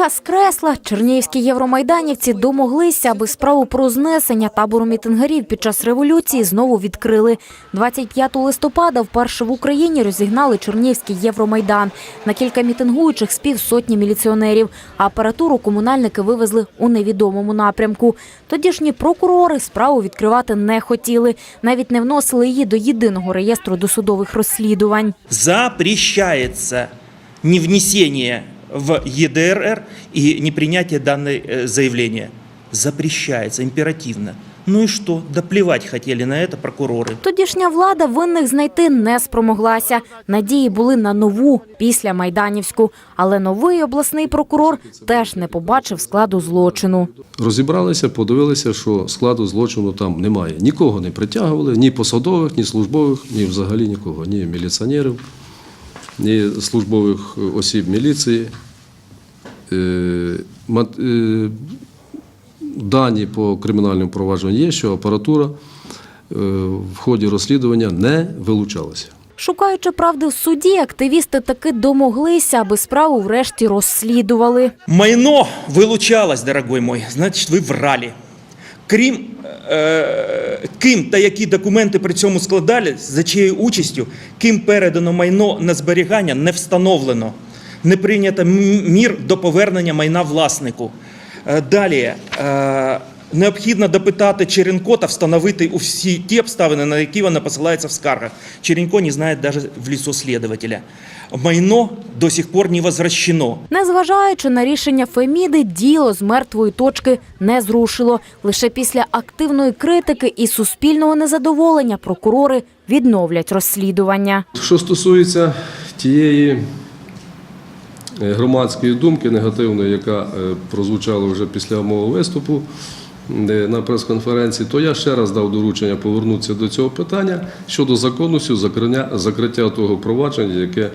Книга з кресла. Чернігівські євромайданівці домоглися, аби справу про знесення табору мітингарів під час революції знову відкрили. 25 листопада вперше в Україні розігнали Чернігівський євромайдан. На кілька мітингуючих з півсотні міліціонерів. Апаратуру комунальники вивезли у невідомому напрямку. Тодішні прокурори справу відкривати не хотіли. Навіть не вносили її до єдиного реєстру досудових розслідувань. запрещается не в ЕДРР и не принятие данной э, заявления. Запрещается императивно. Ну и что? Да плевать хотели на это прокуроры. Тодішня влада винних знайти не спромоглася. Надії були на нову після Майданівську. Але новий обласний прокурор теж не побачив складу злочину. Розібралися, подивилися, що складу злочину там немає. Нікого не притягували, ні посадових, ні службових, ні взагалі нікого, ні міліціонерів, ні службових осіб міліції. Е, е, Дані по кримінальному провадженню є, що апаратура е, в ході розслідування не вилучалася. Шукаючи правди в суді, активісти таки домоглися, аби справу врешті розслідували. Майно вилучалось, дорогой мой, значить, ви врали. Крім е, ким та які документи при цьому складались, за чиєю участю, ким передано майно на зберігання, не встановлено. Не прийнято мір до повернення майна власнику. Е, Далі. Необхідно допитати Черенко та встановити усі ті обставини, на які вона посилається в скаргах. Черенко не знає навіть в лісо слідователя. Майно до сих пор не возвращено. Незважаючи на рішення Феміди, діло з мертвої точки не зрушило. Лише після активної критики і суспільного незадоволення прокурори відновлять розслідування. Що стосується тієї е, громадської думки негативної, яка е, прозвучала вже після мого виступу на прес-конференції, то я ще раз дав доручення повернутися до цього питання щодо законності закриття, того провадження, яке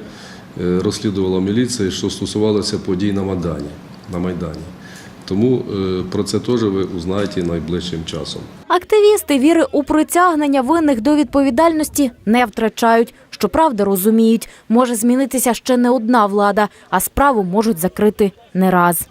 е, розслідувала міліція, що стосувалося подій на Майдані. На Майдані. Тому е, про це теж ви узнаєте найближчим часом. Активісти віри у притягнення винних до відповідальності не втрачають. Щоправда, розуміють, може змінитися ще не одна влада, а справу можуть закрити не раз.